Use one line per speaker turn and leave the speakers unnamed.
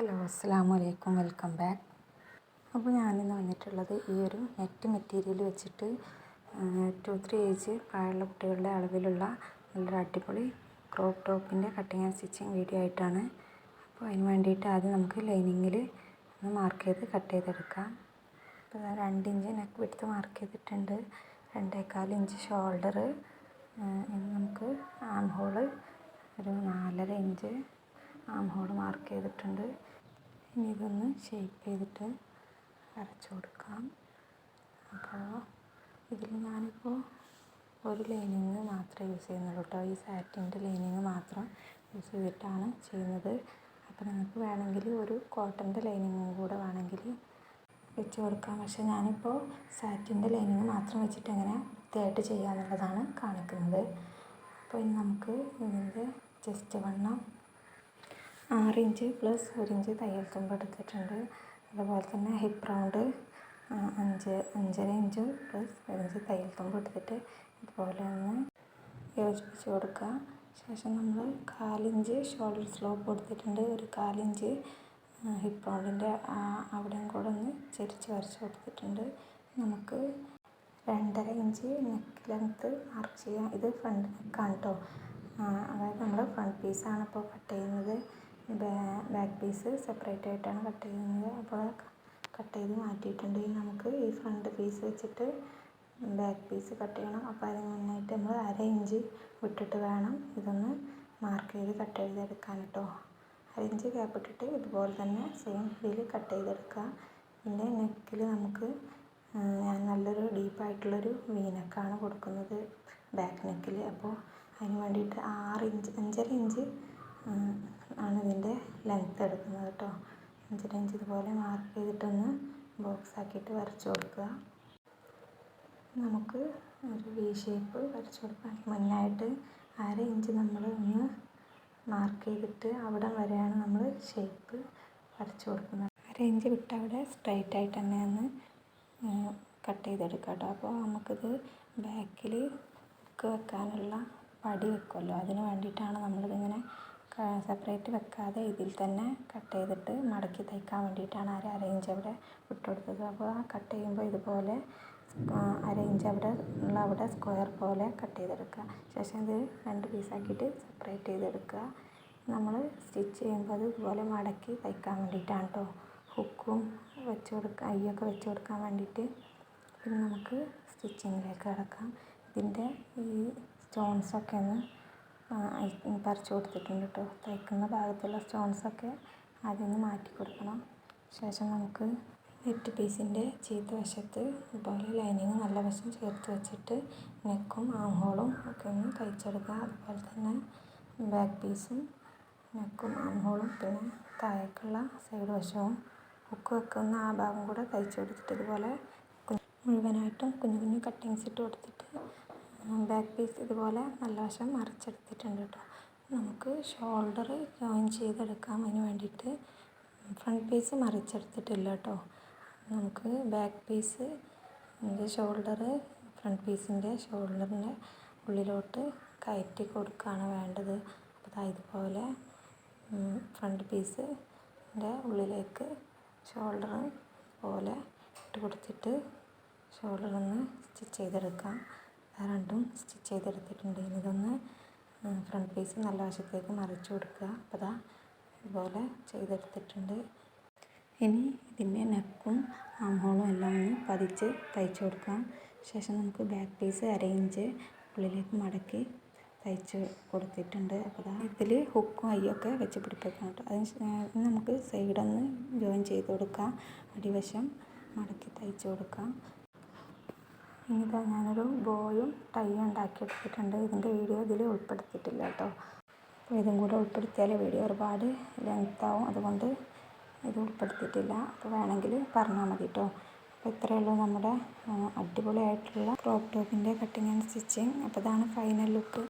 Hello അസ്സാം വലൈക്കും welcome back. അപ്പോൾ ഞാനിന്ന് വന്നിട്ടുള്ളത് ഈ ഒരു നെറ്റ് മെറ്റീരിയൽ വെച്ചിട്ട് ടു ത്രീ ഏജ് പ്രായമുള്ള കുട്ടികളുടെ അളവിലുള്ള നല്ലൊരു അടിപൊളി ക്രോപ്പ് ടോപ്പിന്റെ കട്ടിങ് ആൻഡ് സ്റ്റിച്ചിങ് വീഡിയോ ആയിട്ടാണ്. അപ്പോൾ അതിന് വേണ്ടിയിട്ട് ആദ്യം നമുക്ക് ലൈനിങ്ങിൽ ഒന്ന് മാർക്ക് ചെയ്ത് കട്ട് ചെയ്തെടുക്കാം. അപ്പോൾ രണ്ട് ഇഞ്ച് നെക്ക് വിടുത്ത് മാർക്ക് ചെയ്തിട്ടുണ്ട്. രണ്ടേക്കാൽ ഇഞ്ച് ഷോൾഡർ നമുക്ക് ആം ഹോൾ ഒരു നാലര ഇഞ്ച് ആം ഹോൾ മാർക്ക് ചെയ്തിട്ടുണ്ട്. ഇനി ഇതൊന്ന് ഷേപ്പ് ചെയ്തിട്ട് അരച്ച് കൊടുക്കാം. അപ്പോൾ ഇതിൽ ഞാനിപ്പോൾ ഒരു ലൈനിങ് മാത്രമേ യൂസ് ചെയ്യുന്നുള്ളൂ കേട്ടോ ഈ സാറ്റിന്റെ ലൈനിങ് മാത്രം യൂസ് ചെയ്തിട്ടാണ് ചെയ്യുന്നത്. അപ്പോൾ നിങ്ങൾക്ക് വേണമെങ്കിൽ ഒരു കോട്ടന്റെ ലൈനിങ്ങും കൂടെ വേണമെങ്കിൽ വെച്ച് കൊടുക്കാം. പക്ഷേ ഞാനിപ്പോൾ സാറ്റിന്റെ ലൈനിങ് മാത്രം വെച്ചിട്ട് അങ്ങനെ വൃത്തിയായിട്ട് ചെയ്യാമെന്നുള്ളതാണ് കാണിക്കുന്നത്. അപ്പോൾ ഇനി നമുക്ക് ഇതിന്റെ ജസ്റ്റ് വണ്ണം ആറ് ഇഞ്ച് പ്ലസ് ഒരു ഇഞ്ച് തയ്യൽ തുമ്പ് എടുത്തിട്ടുണ്ട്. അതുപോലെ തന്നെ ഹിപ്പ് റൗണ്ട് അഞ്ച് അഞ്ചര ഇഞ്ച് പ്ലസ് ഒരു ഇഞ്ച് തയ്യൽ തുമ്പ് എടുത്തിട്ട് ഇതുപോലെ ഒന്ന് യോജിപ്പിച്ച് കൊടുക്കുക. ശേഷം നമ്മൾ കാലിഞ്ച് ഷോൾഡർ സ്ലോപ്പ് കൊടുത്തിട്ടുണ്ട്. ഒരു കാലിഞ്ച് ഹിപ്പ് റൗണ്ടിന്റെ അവിടെയും കൂടെ ഒന്ന് ചെരിച്ച് വരച്ച് കൊടുത്തിട്ടുണ്ട്. നമുക്ക് രണ്ടര ഇഞ്ച് നെക്ക് ലെങ്ത്ത് മാർക്ക് ചെയ്യാം. ഇത് ഫ്രണ്ട് നെക്കാണ് കേട്ടോ അതായത് നമ്മൾ ഫ്രണ്ട് പീസാണ് ഇപ്പോൾ കട്ട് ചെയ്യുന്നത്. ബാക്ക് പീസ് സെപ്പറേറ്റ് ആയിട്ടാണ് കട്ട് ചെയ്യുന്നത്. അപ്പോൾ കട്ട് ചെയ്ത് മാറ്റിയിട്ടുണ്ടെങ്കിൽ നമുക്ക് ഈ ഫ്രണ്ട് പീസ് വെച്ചിട്ട് ബാക്ക് പീസ് കട്ട് ചെയ്യണം. അപ്പോൾ അതിന് മുന്നായിട്ട് നമ്മൾ അര ഇഞ്ച് വിട്ടിട്ട് വേണം ഇതൊന്ന് മാർക്ക് ചെയ്ത് കട്ട് ചെയ്തെടുക്കാൻ കേട്ടോ അര ഇഞ്ച് ഗ്യാപ്പ് ഇട്ടിട്ട് ഇതുപോലെ തന്നെ സെയിം ഇതിൽ കട്ട് ചെയ്തെടുക്കുക പിന്നെ നെക്കിൽ നമുക്ക് ഞാൻ നല്ലൊരു ഡീപ്പായിട്ടുള്ളൊരു വീനക്കാണ് കൊടുക്കുന്നത് ബാക്ക് നെക്കിൽ അപ്പോൾ അതിന് വേണ്ടിയിട്ട് ആറ് ഇഞ്ച് അഞ്ചര ഇഞ്ച് ആണ് ലെങ്ത് എടുക്കുന്നത് കേട്ടോ. ഇഞ്ച് ഇതുപോലെ മാർക്ക് ചെയ്തിട്ടൊന്ന് ബോക്സ് ആക്കിയിട്ട് വരച്ചു കൊടുക്കുക. നമുക്ക് ഒരു വി ഷേപ്പ് വരച്ചു കൊടുക്കാൻ മുന്നായിട്ട് അര ഇഞ്ച് നമ്മൾ ഒന്ന് മാർക്ക് ചെയ്തിട്ട് അവിടെ വരെയാണ് നമ്മൾ ഷേപ്പ് വരച്ചു കൊടുക്കുന്നത്. അര ഇഞ്ച് വിട്ട് അവിടെ സ്ട്രൈറ്റ് ആയിട്ട് തന്നെ ഒന്ന് കട്ട് ചെയ്തെടുക്കാം കേട്ടോ. അപ്പോൾ നമുക്കിത് ബാക്കിൽ ബുക്ക് വെക്കാനുള്ള പടി വെക്കുമല്ലോ അതിന് വേണ്ടിയിട്ടാണ് നമ്മളിതിങ്ങനെ സെപ്പറേറ്റ് വെക്കാതെ ഇതിൽ തന്നെ കട്ട് ചെയ്തിട്ട് മടക്കി തയ്ക്കാൻ വേണ്ടിയിട്ടാണ് അര അര ഇഞ്ച് അവിടെ വിട്ട് കൊടുത്തത് അപ്പോൾ ആ കട്ട് ചെയ്യുമ്പോൾ ഇതുപോലെ അര ഇഞ്ച് അവിടെ ഉള്ള അവിടെ സ്ക്വയർ പോലെ കട്ട് ചെയ്തെടുക്കുക. ശേഷം ഇത് രണ്ട് പീസാക്കിയിട്ട് സെപ്പറേറ്റ് ചെയ്തെടുക്കുക. നമ്മൾ സ്റ്റിച്ച് ചെയ്യുമ്പോൾ അത് ഇതുപോലെ മടക്കി തയ്ക്കാൻ വേണ്ടിയിട്ടാണ് കേട്ടോ ഹുക്കും വെച്ച് കൊടുക്കുക അയ്യൊക്കെ വെച്ച് കൊടുക്കാൻ വേണ്ടിയിട്ട് പിന്നെ നമുക്ക് സ്റ്റിച്ചിങ്ങിലേക്ക് കിടക്കാം. ഇതിന്റെ ഈ സ്റ്റോൺസൊക്കെ ഒന്ന് പറിച്ചു കൊടുത്തിട്ടുണ്ട് കേട്ടോ തയ്ക്കുന്ന ഭാഗത്തുള്ള സ്റ്റോൺസൊക്കെ ആദ്യം ഒന്ന് മാറ്റി കൊടുക്കണം. ശേഷം നമുക്ക് നെറ്റ് പീസിന്റെ ചീത്ത വശത്ത് ഇതുപോലെ ലൈനിങ് നല്ല വശം ചേർത്ത് വെച്ചിട്ട് നെക്കും ആം ഹോളും ഒക്കെ ഒന്ന് തയ്ച്ചെടുക്കുക. അതുപോലെ തന്നെ ബാക്ക് പീസും നെക്കും ആം ഹോളും പിന്നെ താഴേക്കുള്ള സൈഡ് വശവും ഹുക്ക് വെക്കുന്ന ആ ഭാഗം കൂടെ തയ്ച്ചു കൊടുത്തിട്ട് ഇതുപോലെ മുഴുവനായിട്ടും കുഞ്ഞു കുഞ്ഞു കട്ടിങ്സ് ഇട്ട് കൊടുത്തിട്ട് ബാക്ക് പീസ് ഇതുപോലെ നല്ല വശം മറിച്ചെടുത്തിട്ടുണ്ട് കേട്ടോ നമുക്ക് ഷോൾഡർ ജോയിൻ ചെയ്തെടുക്കാം. അതിന് വേണ്ടിയിട്ട് ഫ്രണ്ട് പീസ് മറിച്ചെടുത്തിട്ടില്ല കേട്ടോ നമുക്ക് ബാക്ക് പീസ് ഷോൾഡർ ഫ്രണ്ട് പീസിന്റെ ഷോൾഡറിന്റെ ഉള്ളിലോട്ട് കയറ്റി കൊടുക്കുകയാണ് വേണ്ടത്. അപ്പോൾ ഇതുപോലെ ഫ്രണ്ട് പീസിന്റെ ഉള്ളിലേക്ക് ഷോൾഡർ പോലെ ഇട്ട് കൊടുത്തിട്ട് ഷോൾഡർ ഒന്ന് സ്റ്റിച്ച് ചെയ്തെടുക്കാം. രണ്ടും സ്റ്റിച്ച് ചെയ്തെടുത്തിട്ടുണ്ട്. ഇനി ഇതൊന്ന് ഫ്രണ്ട് പീസ് നല്ല വശത്തേക്ക് മറിച്ച് കൊടുക്കുക. അപ്പോൾ അതാ ഇതുപോലെ ചെയ്തെടുത്തിട്ടുണ്ട്. ഇനി ഇതിന്റെ നെക്കും ആംഹോളും എല്ലാം ഒന്ന് പതിച്ച് തയ്ച്ച് കൊടുക്കാം. ശേഷം നമുക്ക് ബാക്ക് പീസ് അരയിഞ്ച് ഉള്ളിലേക്ക് മടക്കി തയ്ച്ച് കൊടുത്തിട്ടുണ്ട്. അപ്പോൾ ഇതിൽ ഹുക്കും അയ്യൊക്കെ വെച്ച് പിടിപ്പിക്കുന്നുണ്ട് അതിന് നമുക്ക് സൈഡൊന്ന് ജോയിൻ ചെയ്ത് കൊടുക്കാം. അടിവശം മടക്കി തയ്ച്ച് കൊടുക്കാം. ഇനിയിതാ ഞാനൊരു ബോയും ടൈയും ഉണ്ടാക്കിയെടുത്തിട്ടുണ്ട്. ഇതിന്റെ വീഡിയോ ഇതിൽ ഉൾപ്പെടുത്തിയിട്ടില്ല കേട്ടോ. അപ്പോൾ ഇതും കൂടെ ഉൾപ്പെടുത്തിയാൽ വീഡിയോ ഒരുപാട് ലെങ്ത് ആവും. അതുകൊണ്ട് ഇത് ഉൾപ്പെടുത്തിയിട്ടില്ല. അപ്പോൾ വേണമെങ്കിൽ പറഞ്ഞാൽ മതി കേട്ടോ. അപ്പോൾ ഇത്രയേ ഉള്ളൂ നമ്മുടെ അടിപൊളിയായിട്ടുള്ള ക്രോപ്പ് ടോപ്പിന്റെ കട്ടിങ് ആൻഡ് സ്റ്റിച്ചിങ് അപ്പോൾ ഇതാണ് ഫൈനൽ ലുക്ക്